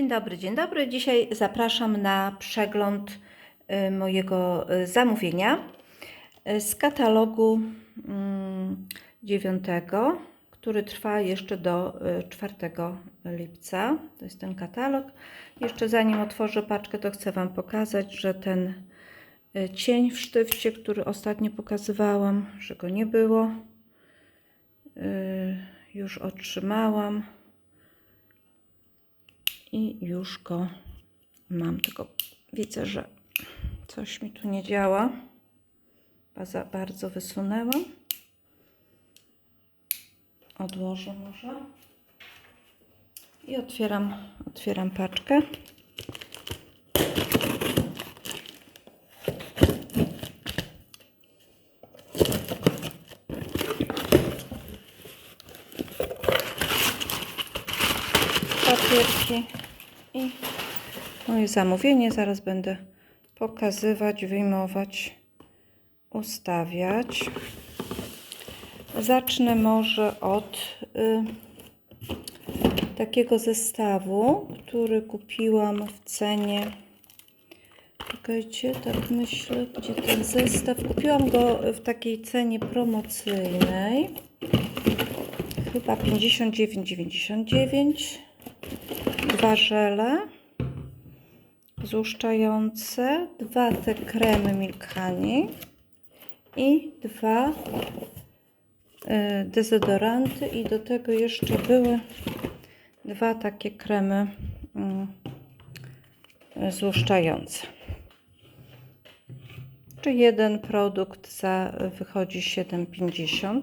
Dzień dobry, dzień dobry. Dzisiaj zapraszam na przegląd y, mojego y, zamówienia y, z katalogu mm, 9, który trwa jeszcze do y, 4 lipca. To jest ten katalog. Jeszcze zanim otworzę paczkę, to chcę Wam pokazać, że ten cień w sztywcie, który ostatnio pokazywałam, że go nie było, już otrzymałam i już go mam, tylko widzę, że coś mi tu nie działa. Za bardzo wysunęłam. Odłożę może. I otwieram, otwieram paczkę. Papierki moje zamówienie. Zaraz będę pokazywać, wyjmować, ustawiać. Zacznę może od y, takiego zestawu, który kupiłam w cenie. Czekajcie, tak myślę, gdzie ten zestaw. Kupiłam go w takiej cenie promocyjnej. Chyba 59,99. Dwa żele złuszczające, dwa te kremy Milk Honey i dwa y, dezodoranty i do tego jeszcze były dwa takie kremy y, złuszczające. Czy jeden produkt za wychodzi 7,50.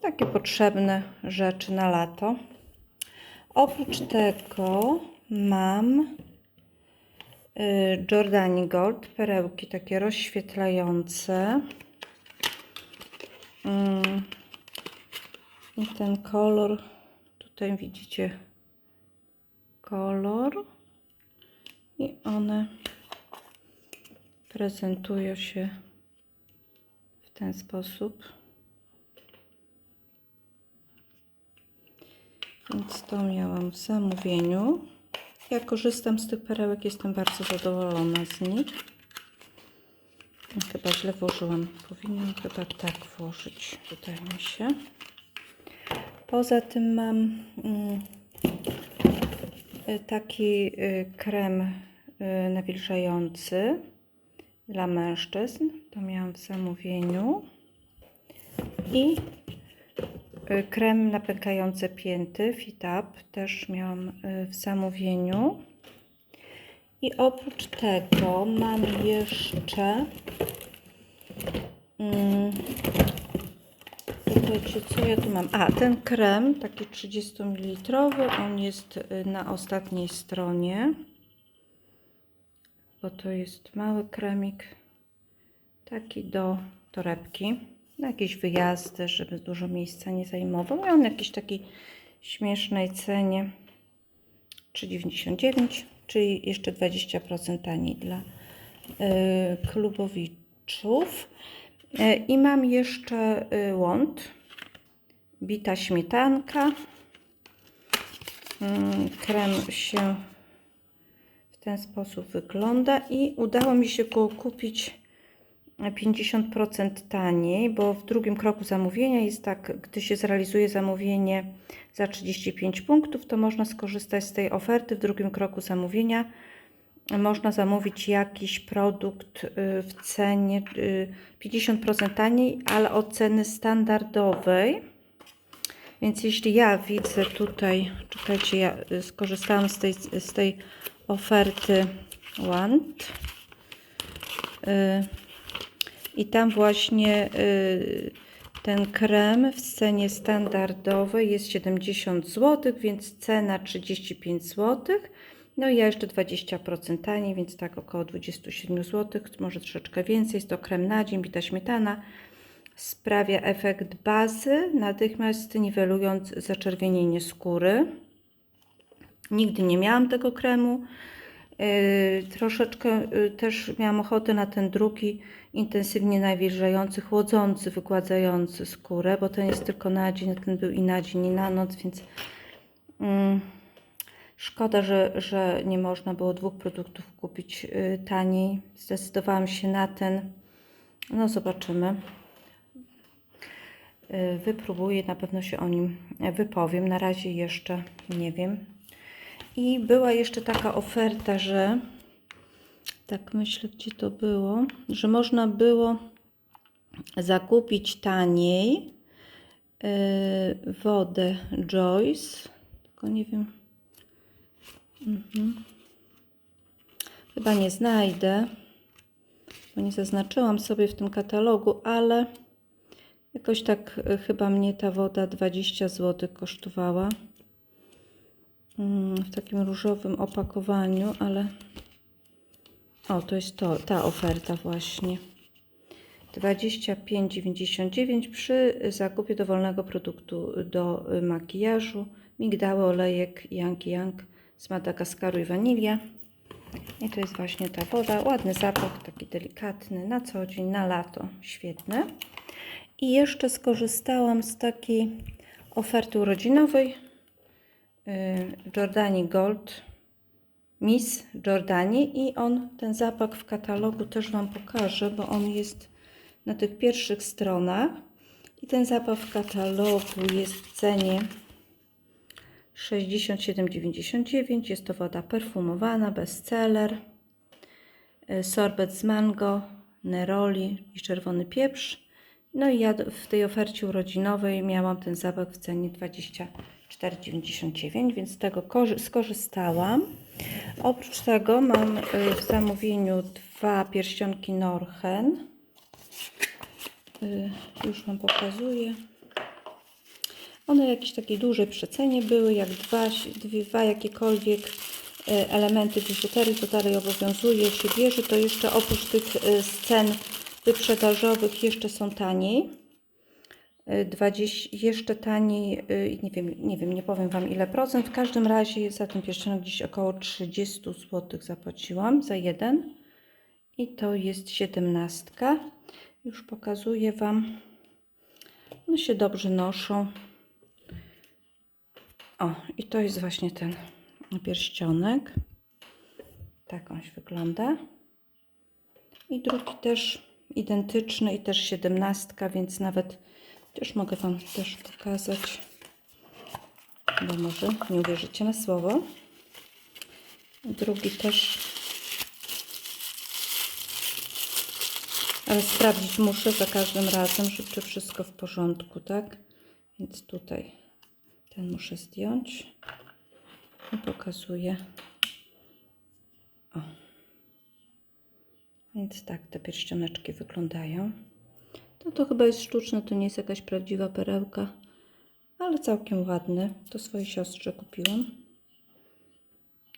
Takie potrzebne rzeczy na lato. Oprócz tego mam y, Jordani Gold, perełki takie rozświetlające. Mm. I ten kolor, tutaj widzicie kolor. I one prezentują się w ten sposób. Więc to miałam w zamówieniu. Ja korzystam z tych perełek, jestem bardzo zadowolona z nich. Chyba źle włożyłam. Powinnam chyba tak włożyć, wydaje mi się. Poza tym mam mm, y, taki y, krem y, nawilżający dla mężczyzn. To miałam w zamówieniu. I Krem na pękające pięty Fitap też miałam y, w zamówieniu. I oprócz tego mam jeszcze mm, Słuchajcie, co ja tu mam? A, ten krem, taki 30 ml, on jest y, na ostatniej stronie, bo to jest mały kremik, taki do torebki na jakieś wyjazdy, żeby dużo miejsca nie zajmował. I on jakiejś takiej śmiesznej cenie 3,99, czyli jeszcze 20% taniej dla y, klubowiczów. Y, I mam jeszcze y, łąd, bita śmietanka. Mm, krem się w ten sposób wygląda i udało mi się go kupić 50% taniej, bo w drugim kroku zamówienia jest tak, gdy się zrealizuje zamówienie za 35 punktów, to można skorzystać z tej oferty. W drugim kroku zamówienia można zamówić jakiś produkt y, w cenie 50% taniej, ale od ceny standardowej. Więc jeśli ja widzę tutaj, czekajcie, ja y, skorzystałam z tej, z tej oferty Want. I tam właśnie y, ten krem w cenie standardowej jest 70 zł, więc cena 35 zł. No i ja jeszcze 20% taniej, więc tak około 27 zł, może troszeczkę więcej. Jest to krem na dzień, bita śmietana. Sprawia efekt bazy, natychmiast niwelując zaczerwienienie skóry. Nigdy nie miałam tego kremu. Yy, troszeczkę yy, też miałam ochotę na ten drugi intensywnie nawilżający, chłodzący, wygładzający skórę, bo ten jest tylko na dzień, ten był i na dzień, i na noc, więc yy, Szkoda, że, że nie można było dwóch produktów kupić y, taniej. Zdecydowałam się na ten. No zobaczymy. Y, Wypróbuję, na pewno się o nim wypowiem. Na razie jeszcze nie wiem. I była jeszcze taka oferta, że tak myślę, gdzie to było, że można było zakupić taniej y, wodę Joyce, tylko nie wiem. Mhm. Chyba nie znajdę, bo nie zaznaczyłam sobie w tym katalogu, ale jakoś tak y, chyba mnie ta woda 20 zł kosztowała. Mm, W takim różowym opakowaniu, ale o, to jest to, ta oferta właśnie. 25,99 przy zakupie dowolnego produktu do makijażu. Migdały, olejek Yang Yang z Madagaskaru i wanilia. I to jest właśnie ta woda. Ładny zapach, taki delikatny, na co dzień, na lato. Świetny. I jeszcze skorzystałam z takiej oferty urodzinowej Jordani Gold Miss Jordani i on, ten zapach w katalogu też Wam pokażę, bo on jest na tych pierwszych stronach i ten zapach w katalogu jest w cenie 67,99. Jest to woda perfumowana, bestseller, y, sorbet z mango, neroli i czerwony pieprz. No i ja w tej ofercie urodzinowej miałam ten zapach w cenie 24,99, więc z tego korzy- skorzystałam. Oprócz tego mam y, w zamówieniu dwa pierścionki Norchen. Y, Już Wam pokazuję. One jakieś takie duże przecenie były, jak dwa, dwa jakiekolwiek y, elementy biżuterii, to dalej obowiązuje, się bierze, to jeszcze oprócz tych scen wyprzedażowych jeszcze są taniej. Y, 20, jeszcze taniej, y, nie wiem, nie wiem, nie powiem Wam ile procent. W każdym razie za ten pierścionek gdzieś około 30 zł zapłaciłam za jeden. I to jest 17. Już pokazuję Wam. One się dobrze noszą. O, i to jest właśnie ten pierścionek. Tak on się wygląda. I drugi też identyczny i też siedemnastka, więc nawet też mogę Wam też pokazać, bo może nie uwierzycie na słowo. Drugi też, ale sprawdzić muszę za każdym razem, żeby czy wszystko w porządku, tak? Więc tutaj ten muszę zdjąć i pokazuję. O. Więc tak te pierścioneczki wyglądają. To to chyba jest sztuczne, to nie jest jakaś prawdziwa perełka, ale całkiem ładny. To swojej siostrze kupiłam.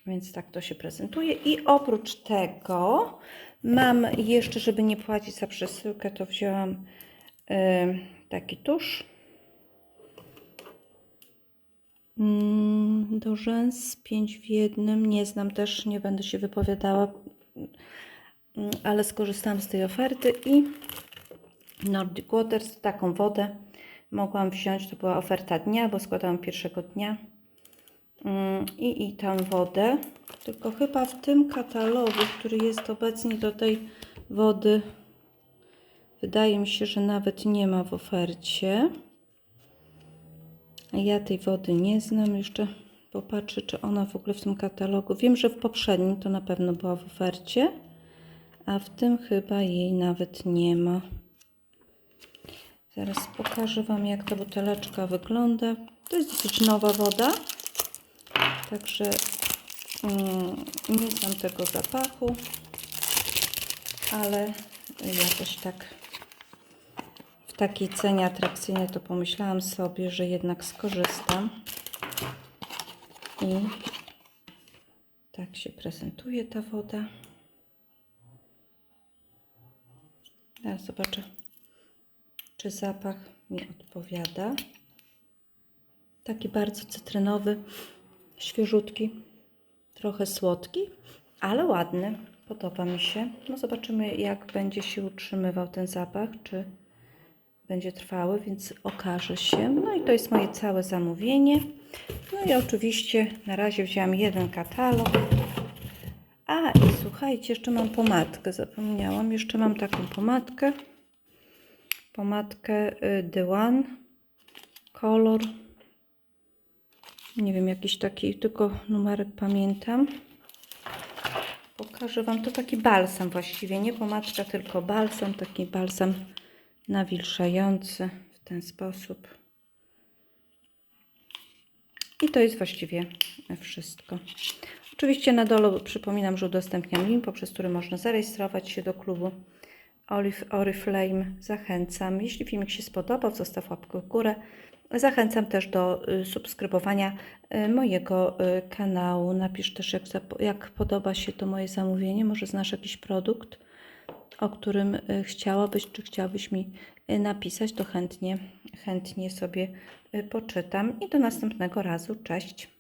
Więc tak to się prezentuje. I oprócz tego mam jeszcze, żeby nie płacić za przesyłkę, to wzięłam y, taki tusz. Mm, do rzęs 5 w jednym. Nie znam też, nie będę się wypowiadała, mm, ale skorzystałam z tej oferty i Nordic Waters, taką wodę mogłam wziąć. To była oferta dnia, bo składałam pierwszego dnia. Mm, I, I tę wodę. Tylko chyba w tym katalogu, który jest obecnie do tej wody, wydaje mi się, że nawet nie ma w ofercie. Ja tej wody nie znam. Jeszcze popatrzę, czy ona w ogóle w tym katalogu. Wiem, że w poprzednim to na pewno była w ofercie, a w tym chyba jej nawet nie ma. Zaraz pokażę Wam, jak ta buteleczka wygląda. To jest dosyć nowa woda, także mm, nie znam tego zapachu, ale jakoś tak w takiej cenie atrakcyjnej to pomyślałam sobie, że jednak skorzystam. I tak się prezentuje ta woda. Teraz zobaczę, czy zapach mi odpowiada. Taki bardzo cytrynowy, świeżutki, trochę słodki, ale ładny. Podoba mi się. No zobaczymy, jak będzie się utrzymywał ten zapach, czy będzie trwały, więc okaże się. No i to jest moje całe zamówienie. No i oczywiście na razie wzięłam jeden katalog. A i słuchajcie, jeszcze mam pomadkę, zapomniałam. Jeszcze mam taką pomadkę. Pomadkę y, The One. Kolor. Nie wiem, jakiś taki, tylko numerek pamiętam. Pokażę Wam, to taki balsam właściwie, nie pomadka, tylko balsam, taki balsam nawilżający w ten sposób. I to jest właściwie wszystko. Oczywiście na dole przypominam, że udostępniam link, poprzez który można zarejestrować się do klubu Oriflame. Zachęcam. Jeśli filmik się spodobał, zostaw łapkę w górę. Zachęcam też do y, subskrybowania y, mojego y, kanału. Napisz też, jak, jak podoba się to moje zamówienie. Może znasz jakiś produkt, o którym chciałabyś, czy chciałabyś mi napisać, to chętnie, chętnie sobie poczytam. I do następnego razu. Cześć.